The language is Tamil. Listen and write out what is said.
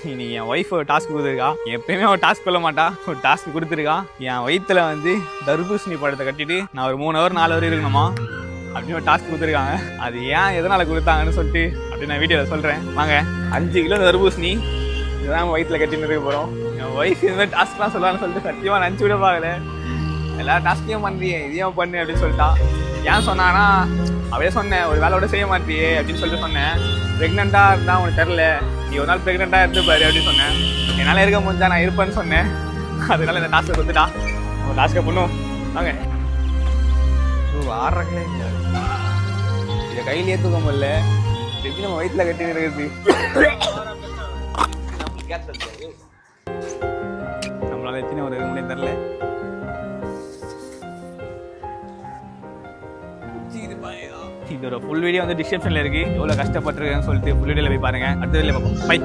நீ என் ஒய்ஃப் ஒரு டாஸ்க் கொடுத்துருக்கா? எப்பயுமே அவள் டாஸ்க் சொல்ல மாட்டா. ஒரு டாஸ்க் கொடுத்துருக்கா. என் வயிற்றுல வந்து தர்பூசணி படத்தை கட்டிட்டு நான் ஒரு மூணு ஹவர் நாலு ஹவர் இருக்கணுமா? அப்படின்னு ஒரு டாஸ்க் கொடுத்துருக்காங்க. அது ஏன் எதனால கொடுத்தாங்கன்னு சொல்லிட்டு அப்படி நான் வீடியோவில் சொல்கிறேன் வாங்க. அஞ்சு கிலோ தர்பூசணி. இதுதான் வயிற்றுல கட்டின்னு இருக்க போகிறோம் என் ஒய்ஃப் இந்த மாதிரி டாஸ்க்லாம் சொல்லலாம்னு சொல்லிட்டு சத்தியமாக நினச்சி விட பார்க்கல. எல்லா டாஸ்கையும் பண்ணுறியே இதையும் பண்ணு அப்படின்னு சொல்லிட்டா. ஏன் சொன்னான்னா அப்படியே சொன்னேன் ஒரு வேலையோட செய்ய மாட்டியே அப்படின்னு சொல்லிட்டு சொன்னேன். ப்ரெக்னெண்ட்டாக இருந்தால் உனக்கு தெரில நீ ஒரு நாள் ப்ரெக்னெண்ட்டாக இருந்து பாரு அப்படின்னு சொன்னேன். என்னால் இருக்க முடிஞ்சா நான் இருப்பேன்னு சொன்னேன். அதனால இந்த டாஸ்க்கை கொடுத்துட்டா. ஒரு டாஸ்க்கை பண்ணும் வாங்க. ஆடுறங்களே. இதை கையிலேயே தூக்க முடியல. எப்படி நம்ம வயிற்றுல கட்டி இருக்குது நம்மளால எத்தனை ஒரு முடியும் தெரில. இதோட ஃபுல் வீடியோ வந்து டிஸ்கிரிப்ஷனில் இருக்கு. எவ்வளோ கஷ்டப்பட்டுருக்கேன்னு சொல்லிட்டு ஃபுல் வீடியோவில் போய் பாருங்கள் அடுத்த வீடியோவில் பார்ப்போம். பை